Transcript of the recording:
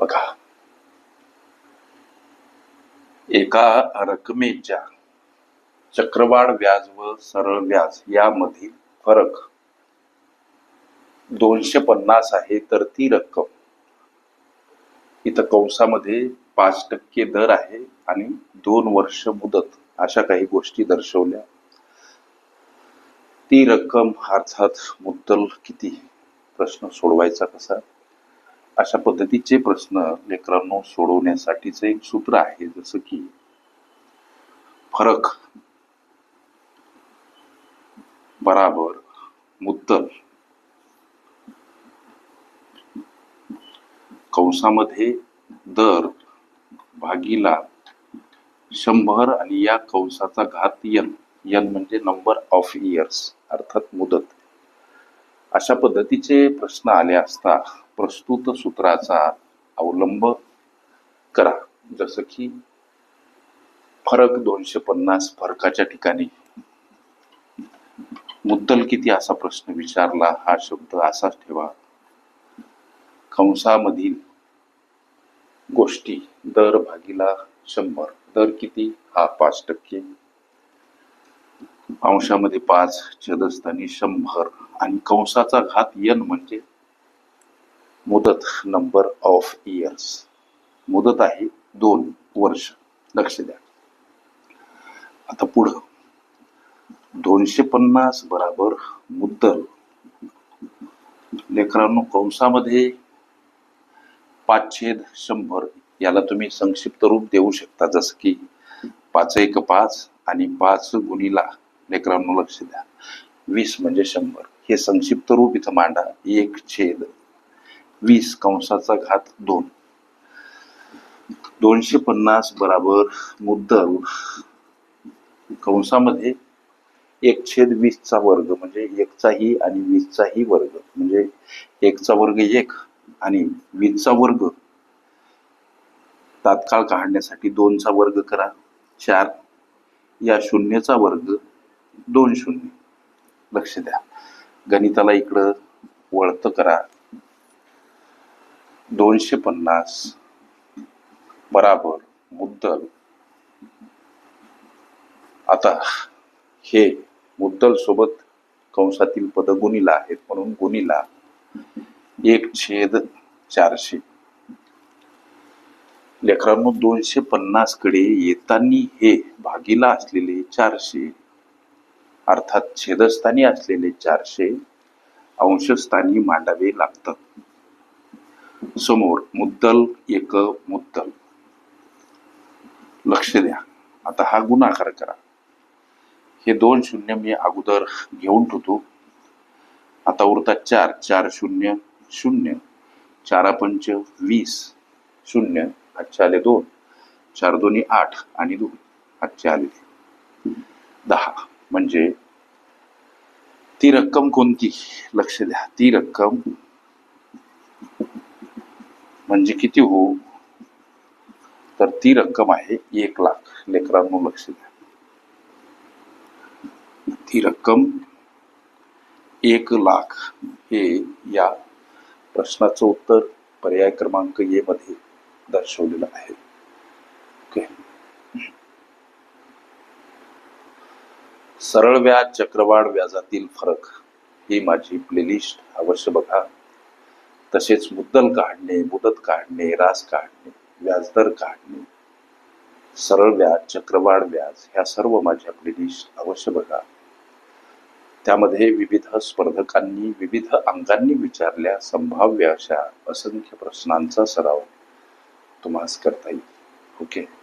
बघा. एका रकमेच्या चक्रवाढ व्याज व सरळ व्याज यामधील फरक. दोनशे पन्नास आहे तर ती रक्कम. इथं कंसामध्ये पाच टक्के दर आहे आणि दोन वर्ष मुदत अशा काही गोष्टी दर्शवल्या. ती रक्कम अर्थात मुद्दल किती? प्रश्न सोडवायचा कसा? अशा पद्धतीचे प्रश्न लेकरांनो सोडवण्यासाठीचं एक सूत्र आहे जसं की फरक बराबर मुद्दल कंसामध्ये दर भागीला शंभर आणि या कंसाचा घात यन यन म्हणजे नंबर ऑफ इयर्स अर्थात मुदत. अशा पद्धतीचे प्रश्न आले असता प्रस्तुत सूत्राचा अवलंब करा. जसं की फरक दोनशे पन्नास फरकाच्या ठिकाणी. मुद्दल किती असा प्रश्न विचारला हा शब्द असाच ठेवा. कंसामधील गोष्टी दर भागीला शंभर. दर किती? हा पाच टक्के. अंशामध्ये पाच छेदस्थानी शंभर. आणि कंसाचा घात यन म्हणजे मुदत नंबर ऑफ इयर्स मुदत आहे दोन वर्ष. लक्ष द्या. आता पुढं. दोनशे पन्नास बराबर मुद्दल. लेकरांनो कंसामध्ये पाच छेद शंभर याला तुम्ही संक्षिप्त रूप देऊ शकता. जसं की पाच एक पाच आणि पाच गुणीला लेकरांनो लक्ष द्या. वीस म्हणजे शंभर. हे संक्षिप्त रूप इथं मांडा. एक छेद. वीस कंसाचा घात दोन. दोनशे पन्नास बराबर मुद्दल. कंसामध्ये एक छेद वीसचा वर्ग म्हणजे एकचाही आणि वीसचाही वर्ग म्हणजे एकचा वर्ग एक आणि वीसचा वर्ग. तात्काळ काढण्यासाठी दोनचा वर्ग करा. चार. या शून्यचा वर्ग दोन शून्य. लक्ष द्या. गणिताला इकडं वळतं करा. दोनशे पन्नास. बराबर. मुद्दल. आता हे मुद्दल सोबत कंसातील पद गुणीला आहेत. म्हणून गुणीला एक छेद चारशे. लेकरांनो दोनशे पन्नासकडे येताना हे भागीला असलेले चारशे अर्थात छेदस्थानी असलेले चारशे अंशस्थानी मांडावे लागतात. समोर मुद्दल एक मुद्दल. लक्ष द्या. आता हा गुणाकार करा. हे दोन शून्य मी अगोदर घेऊन ठेवतो. आता उरतात चार. चार शून्य शून्य. चारा पंच वीस. शून्य आजचे आले दोन. चार दोन्ही आठ आणि दोन. आजचे आले दहा. म्हणजे ती रक्कम कोणती? लक्ष द्या. ती रक्कम म्हणजे किती हो? तर ती रक्कम आहे एक लाख. लेकरांनो लक्ष द्या. ती रक्कम एक लाख हे या प्रश्नाचं उत्तर पर्याय क्रमांक ए मध्ये दर्शवलेलं आहे. ओके? सरळ व्याज चक्रवाढ व्याजातील फरक ही माझी प्लेलिस्ट अवश्य बघा. तसेच मुद्दल काढणे मुदत काढणे रास काढणे व्याजदर काढणे सरळ व्याज चक्रवाढ व्याज ह्या सर्व माझ्या प्लेलिस्ट अवश्य बघा. त्यामध्ये विविध स्पर्धकांनी विविध अंगांनी विचारल्या संभाव्य अशा असंख्य प्रश्नांचा सराव तुम्हाला करता येईल. ओके?